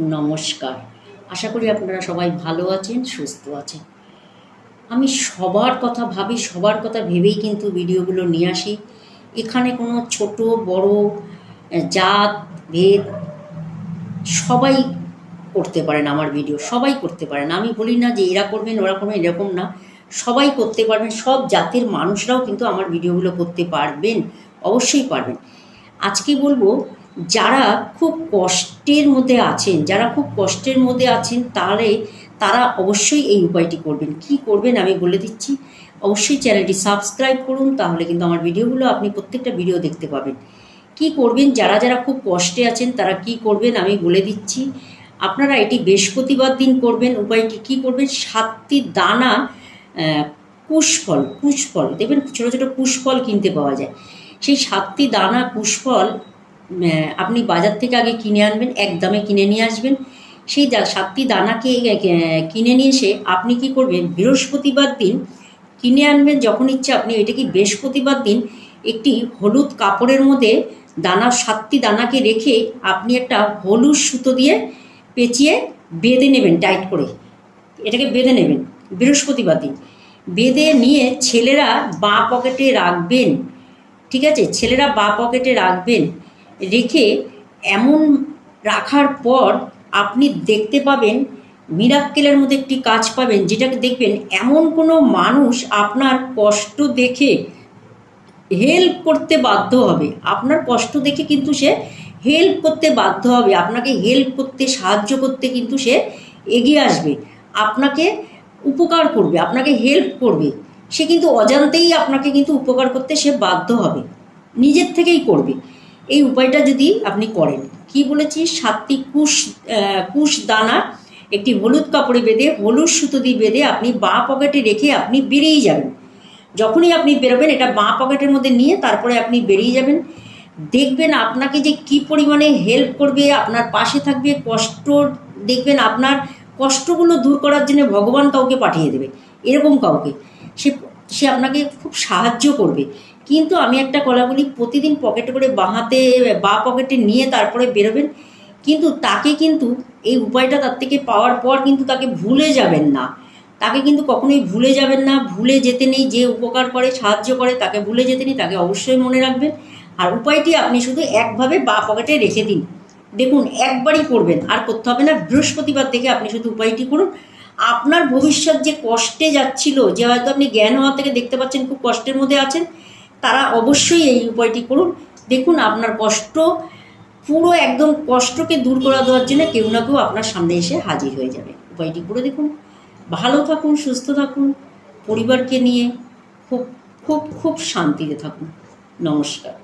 নমস্কার। আশা করি আপনারা সবাই ভালো আছেন, সুস্থ আছেন। আমি সবার কথা ভাবি, সবার কথা ভেবেই কিন্তু ভিডিওগুলো নিয়ে আসি। এখানে কোনো ছোট, বড়, জাত, ভেদ সবাই করতে পারেন আমার ভিডিও, সবাই করতে পারেন। আমি বলি না যে এরা করবেন, ওরা করবেন, এরকম না। সবাই করতে পারবেন, সব জাতের মানুষরাও কিন্তু আমার ভিডিওগুলো করতে পারবেন, অবশ্যই পারবেন। আজকে বলব যারা খুব কষ্টের মধ্যে আছেন, যারা খুব কষ্টের মধ্যে আছেন, তাহলে তারা অবশ্যই এই উপায়টি করবেন। কি করবেন আমি বলে দিচ্ছি, অবশ্যই চ্যানেলটি সাবস্ক্রাইব করুন, তাহলে কিন্তু আমার ভিডিওগুলো আপনি প্রত্যেকটা ভিডিও দেখতে পাবেন। কি করবেন, যারা যারা খুব কষ্টে আছেন, তারা কি করবেন আমি বলে দিচ্ছি, আপনারা এটি বৃহস্পতিবার দিন করবেন, উপায়টি কি করবেন, সাতটি দানা কুশফল কুশফল, দেখবেন ছোটো ছোটো কুশফল কিনতে পাওয়া যায়। সেই সাতটি দানা, কুশফল আপনি বাজার থেকে আগে কিনে আনবেন, এক দামে কিনে নিয়ে আসবেন। সেই সাতটি দানাকে কিনে নিয়ে এসে আপনি কি করবেন? বৃহস্পতিবার দিন কিনে আনবেন যখন ইচ্ছে আপনি, এটা কি বৃহস্পতিবার দিন? একটি হলুদ কাপড়ের মধ্যে দানা, সাতটি দানাকে রেখে আপনি একটা হলুদ সুতো দিয়ে পেঁচিয়ে বেঁধে নেবেন, টাইট করে। এটাকে বেঁধে নেবেন, বৃহস্পতিবার দিন। বেঁধে নিয়ে ছেলেরা বাঁ পকেটে রাখবেন, ঠিক আছে? ছেলেরা বাঁ পকেটে রাখবেন। রেখে এমন রাখার পর আপনি দেখতে পাবেন, মিরাক্কেলের মধ্যে একটি কাজ পাবেন, যেটাকে দেখবেন এমন কোনো মানুষ আপনার কষ্ট দেখে হেল্প করতে বাধ্য হবে। আপনার কষ্ট দেখে কিন্তু সে হেল্প করতে বাধ্য হবে। আপনাকে হেল্প করতে, সাহায্য করতে কিন্তু সে এগিয়ে আসবে। আপনাকে উপকার করবে, আপনাকে হেল্প করবে। সে কিন্তু অজান্তেই আপনাকে কিন্তু উপকার করতে সে বাধ্য হবে। নিজের থেকেই করবে। এই উপায়টা যদি আপনি করেন, কি বলেছি? সাতটি কুশ কুশ দানা, একটি হলুদ কাপড়ে বেঁধে, হলুদ সুতো দিয়ে বেঁধে আপনি বাঁ পকেটে রেখে আপনি বেরিয়ে যাবেন। যখনই আপনি বেরোবেন, এটা বাঁ পকেটের মধ্যে নিয়ে তারপরে আপনি বেরিয়ে যাবেন। দেখবেন আপনাকে যে কি পরিমাণে হেল্প করবে, আপনার পাশে থাকবে, কষ্ট দেখবেন আপনার কষ্টগুলো দূর করার জন্য ভগবান কাউকে পাঠিয়ে দেবে, এরকম কাউকে। সে সে আপনাকে খুব সাহায্য করবে। কিন্তু আমি একটা কথা বলি, প্রতিদিন পকেটে করে বাঁ হাতে বা পকেটে নিয়ে তারপরে বেরোবেন। কিন্তু তাকে কিন্তু এই উপায়টা তার থেকে পাওয়ার পর কিন্তু তাকে ভুলে যাবেন না। তাকে কিন্তু কখনোই ভুলে যাবেন না, ভুলে যেতে নেই, যে উপকার করে, সাহায্য করে, তাকে ভুলে যেতে নেই, তাকে অবশ্যই মনে রাখবেন। আর উপায়টি আপনি শুধু একভাবে বা পকেটে রেখে দিন। দেখুন, একবারই করবেন, আর করতে হবে না, বৃহস্পতিবার থেকে আপনি শুধু উপায়টি করুন। আপনার ভবিষ্যৎ যে কষ্টে যাচ্ছিল, যে হয়তো আপনি জ্ঞান হওয়া থেকে দেখতে পাচ্ছেন, খুব কষ্টের মধ্যে আছেন তারা অবশ্যই এই উপায়টি করুন। দেখুন, আপনার কষ্ট, পুরো একদম কষ্টকে দূর করা দেওয়ার জন্য কেউ না কেউ আপনার সামনে এসে হাজির হয়ে যাবে। উপায়টি করে দেখুন। ভালো থাকুন, সুস্থ থাকুন, পরিবারকে নিয়ে খুব খুব খুব শান্তিতে থাকুন। নমস্কার।